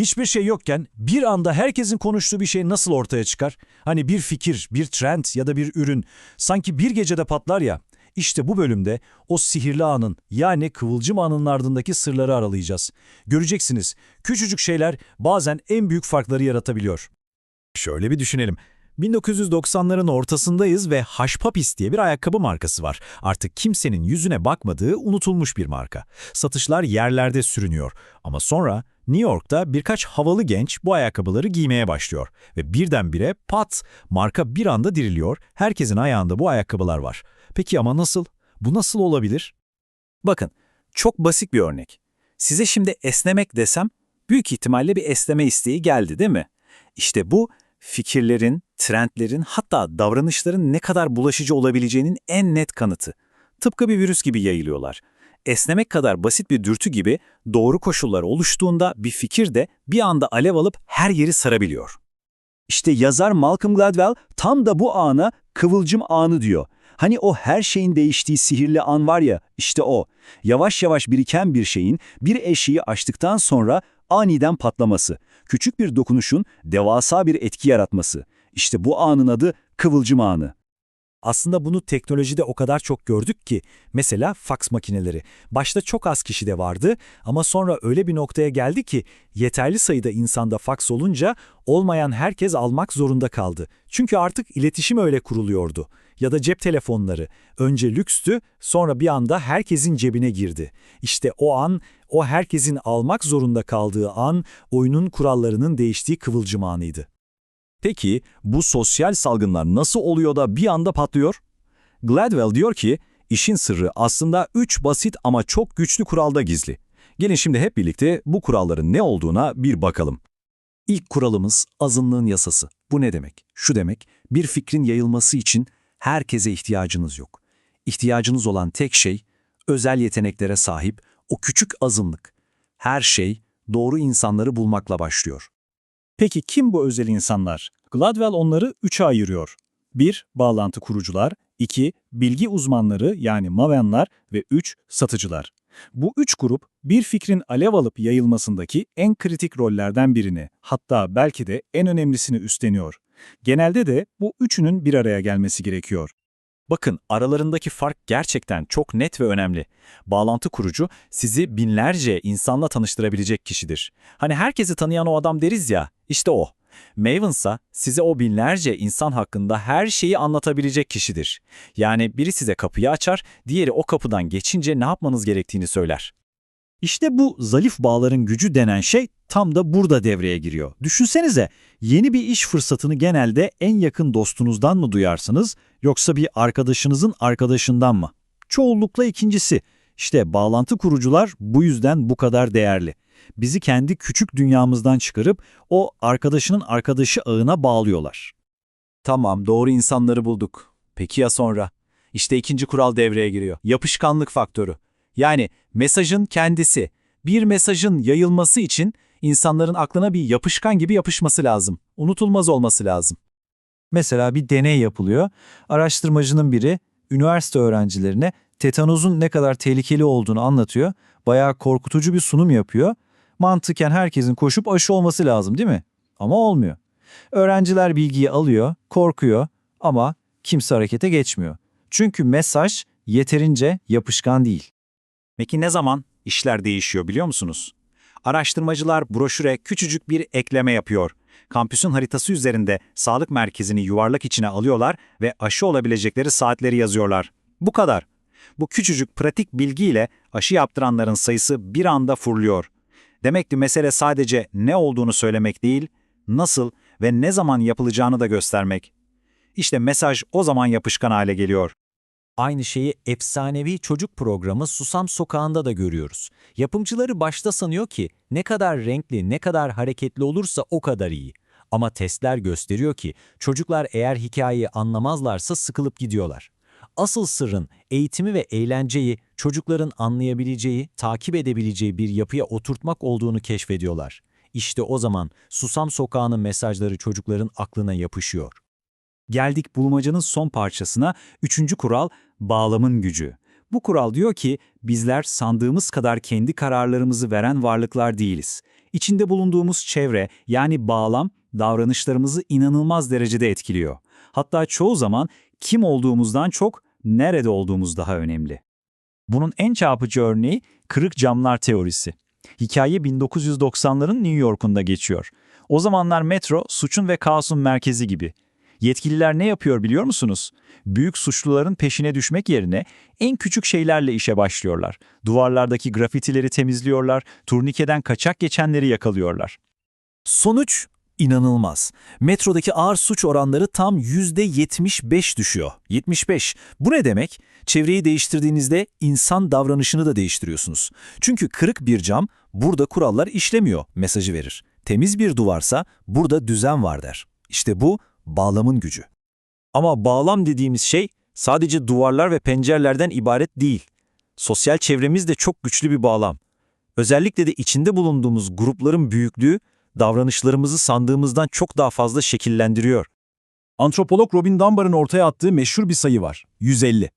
Hiçbir şey yokken bir anda herkesin konuştuğu bir şey nasıl ortaya çıkar? Hani bir fikir, bir trend ya da bir ürün sanki bir gecede patlar ya. İşte bu bölümde o sihirli anın yani kıvılcım anının ardındaki sırları aralayacağız. Göreceksiniz küçücük şeyler bazen en büyük farkları yaratabiliyor. Şöyle bir düşünelim. 1990'ların ortasındayız ve Puppies diye bir ayakkabı markası var. Artık kimsenin yüzüne bakmadığı unutulmuş bir marka. Satışlar yerlerde sürünüyor. Ama sonra New York'ta birkaç havalı genç bu ayakkabıları giymeye başlıyor. Ve birdenbire pat, marka bir anda diriliyor, herkesin ayağında bu ayakkabılar var. Peki ama nasıl? Bu nasıl olabilir? Bakın, çok basit bir örnek. Size şimdi esnemek desem, büyük ihtimalle bir esneme isteği geldi değil mi? İşte bu, fikirlerin, trendlerin hatta davranışların ne kadar bulaşıcı olabileceğinin en net kanıtı. Tıpkı bir virüs gibi yayılıyorlar. Esnemek kadar basit bir dürtü gibi doğru koşullar oluştuğunda bir fikir de bir anda alev alıp her yeri sarabiliyor. İşte yazar Malcolm Gladwell tam da bu ana kıvılcım anı diyor. Hani o her şeyin değiştiği sihirli an var ya, işte o. Yavaş yavaş biriken bir şeyin bir eşiği aştıktan sonra aniden patlaması. Küçük bir dokunuşun devasa bir etki yaratması. İşte bu anın adı kıvılcım anı. Aslında bunu teknolojide o kadar çok gördük ki, mesela faks makineleri. Başta çok az kişide vardı ama sonra öyle bir noktaya geldi ki yeterli sayıda insanda faks olunca olmayan herkes almak zorunda kaldı. Çünkü artık iletişim öyle kuruluyordu. Ya da cep telefonları. Önce lükstü, sonra bir anda herkesin cebine girdi. İşte o an, o herkesin almak zorunda kaldığı an, oyunun kurallarının değiştiği kıvılcım anıydı. Peki bu sosyal salgınlar nasıl oluyor da bir anda patlıyor? Gladwell diyor ki, işin sırrı aslında üç basit ama çok güçlü kuralda gizli. Gelin şimdi hep birlikte bu kuralların ne olduğuna bir bakalım. İlk kuralımız azınlığın yasası. Bu ne demek? Şu demek, bir fikrin yayılması için herkese ihtiyacınız yok. İhtiyacınız olan tek şey, özel yeteneklere sahip o küçük azınlık. Her şey doğru insanları bulmakla başlıyor. Peki kim bu özel insanlar? Gladwell onları üçe ayırıyor. 1. Bağlantı kurucular, 2. Bilgi uzmanları yani mavenlar ve 3. Satıcılar. Bu üç grup bir fikrin alev alıp yayılmasındaki en kritik rollerden birini, hatta belki de en önemlisini üstleniyor. Genelde de bu üçünün bir araya gelmesi gerekiyor. Bakın aralarındaki fark gerçekten çok net ve önemli. Bağlantı kurucu sizi binlerce insanla tanıştırabilecek kişidir. Hani herkesi tanıyan o adam deriz ya, işte o. Maven ise size o binlerce insan hakkında her şeyi anlatabilecek kişidir. Yani biri size kapıyı açar, diğeri o kapıdan geçince ne yapmanız gerektiğini söyler. İşte bu zayıf bağların gücü denen şey tam da burada devreye giriyor. Düşünsenize, yeni bir iş fırsatını genelde en yakın dostunuzdan mı duyarsınız yoksa bir arkadaşınızın arkadaşından mı? Çoğunlukla ikincisi. İşte bağlantı kurucular bu yüzden bu kadar değerli. Bizi kendi küçük dünyamızdan çıkarıp o arkadaşının arkadaşı ağına bağlıyorlar. Tamam, doğru insanları bulduk. Peki ya sonra? İşte ikinci kural devreye giriyor. Yapışkanlık faktörü. Yani mesajın kendisi. Bir mesajın yayılması için insanların aklına bir yapışkan gibi yapışması lazım. Unutulmaz olması lazım. Mesela bir deney yapılıyor. Araştırmacının biri üniversite öğrencilerine tetanozun ne kadar tehlikeli olduğunu anlatıyor. Bayağı korkutucu bir sunum yapıyor. Mantıken herkesin koşup aşı olması lazım değil mi? Ama olmuyor. Öğrenciler bilgiyi alıyor, korkuyor ama kimse harekete geçmiyor. Çünkü mesaj yeterince yapışkan değil. Peki ne zaman işler değişiyor biliyor musunuz? Araştırmacılar broşüre küçücük bir ekleme yapıyor. Kampüsün haritası üzerinde sağlık merkezini yuvarlak içine alıyorlar ve aşı olabilecekleri saatleri yazıyorlar. Bu kadar. Bu küçücük pratik bilgiyle aşı yaptıranların sayısı bir anda fırlıyor. Demek ki mesele sadece ne olduğunu söylemek değil, nasıl ve ne zaman yapılacağını da göstermek. İşte mesaj o zaman yapışkan hale geliyor. Aynı şeyi efsanevi çocuk programı Susam Sokağı'nda da görüyoruz. Yapımcıları başta sanıyor ki ne kadar renkli, ne kadar hareketli olursa o kadar iyi. Ama testler gösteriyor ki çocuklar eğer hikayeyi anlamazlarsa sıkılıp gidiyorlar. Asıl sırrın eğitimi ve eğlenceyi çocukların anlayabileceği, takip edebileceği bir yapıya oturtmak olduğunu keşfediyorlar. İşte o zaman Susam Sokağı'nın mesajları çocukların aklına yapışıyor. Geldik bulmacanın son parçasına. Üçüncü kural, bağlamın gücü. Bu kural diyor ki bizler sandığımız kadar kendi kararlarımızı veren varlıklar değiliz. İçinde bulunduğumuz çevre yani bağlam davranışlarımızı inanılmaz derecede etkiliyor. Hatta çoğu zaman kim olduğumuzdan çok nerede olduğumuz daha önemli. Bunun en çarpıcı örneği kırık camlar teorisi. Hikaye 1990'ların New York'unda geçiyor. O zamanlar metro suçun ve kaosun merkezi gibi. Yetkililer ne yapıyor biliyor musunuz? Büyük suçluların peşine düşmek yerine en küçük şeylerle işe başlıyorlar. Duvarlardaki grafitileri temizliyorlar, turnikeden kaçak geçenleri yakalıyorlar. Sonuç inanılmaz. Metrodaki ağır suç oranları tam %75 düşüyor. 75. Bu ne demek? Çevreyi değiştirdiğinizde insan davranışını da değiştiriyorsunuz. Çünkü kırık bir cam burada kurallar işlemiyor mesajı verir. Temiz bir duvarsa burada düzen var der. İşte bu bağlamın gücü. Ama bağlam dediğimiz şey sadece duvarlar ve pencerelerden ibaret değil. Sosyal çevremiz de çok güçlü bir bağlam. Özellikle de içinde bulunduğumuz grupların büyüklüğü davranışlarımızı sandığımızdan çok daha fazla şekillendiriyor. Antropolog Robin Dunbar'ın ortaya attığı meşhur bir sayı var. 150.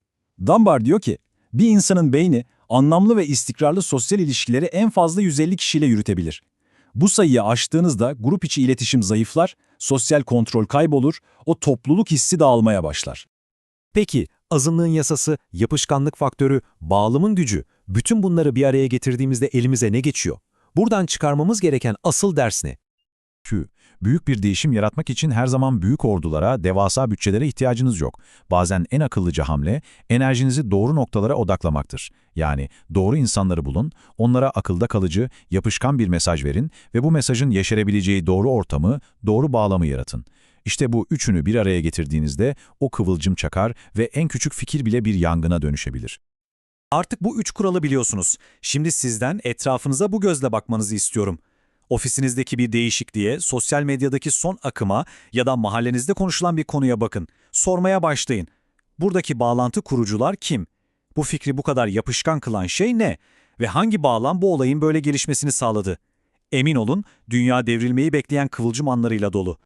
Dunbar diyor ki, bir insanın beyni anlamlı ve istikrarlı sosyal ilişkileri en fazla 150 kişiyle yürütebilir. Bu sayıyı aştığınızda grup içi iletişim zayıflar, sosyal kontrol kaybolur, o topluluk hissi dağılmaya başlar. Peki azınlığın yasası, yapışkanlık faktörü, bağlamın gücü, bütün bunları bir araya getirdiğimizde elimize ne geçiyor? Buradan çıkarmamız gereken asıl ders ne? Şu, büyük bir değişim yaratmak için her zaman büyük ordulara, devasa bütçelere ihtiyacınız yok. Bazen en akıllıca hamle, enerjinizi doğru noktalara odaklamaktır. Yani doğru insanları bulun, onlara akılda kalıcı, yapışkan bir mesaj verin ve bu mesajın yeşerebileceği doğru ortamı, doğru bağlamı yaratın. İşte bu üçünü bir araya getirdiğinizde o kıvılcım çakar ve en küçük fikir bile bir yangına dönüşebilir. Artık bu üç kuralı biliyorsunuz. Şimdi sizden etrafınıza bu gözle bakmanızı istiyorum. Ofisinizdeki bir değişikliğe, sosyal medyadaki son akıma ya da mahallenizde konuşulan bir konuya bakın. Sormaya başlayın. Buradaki bağlantı kurucular kim? Bu fikri bu kadar yapışkan kılan şey ne? Ve hangi bağlam bu olayın böyle gelişmesini sağladı? Emin olun, dünya devrilmeyi bekleyen kıvılcım anlarıyla dolu.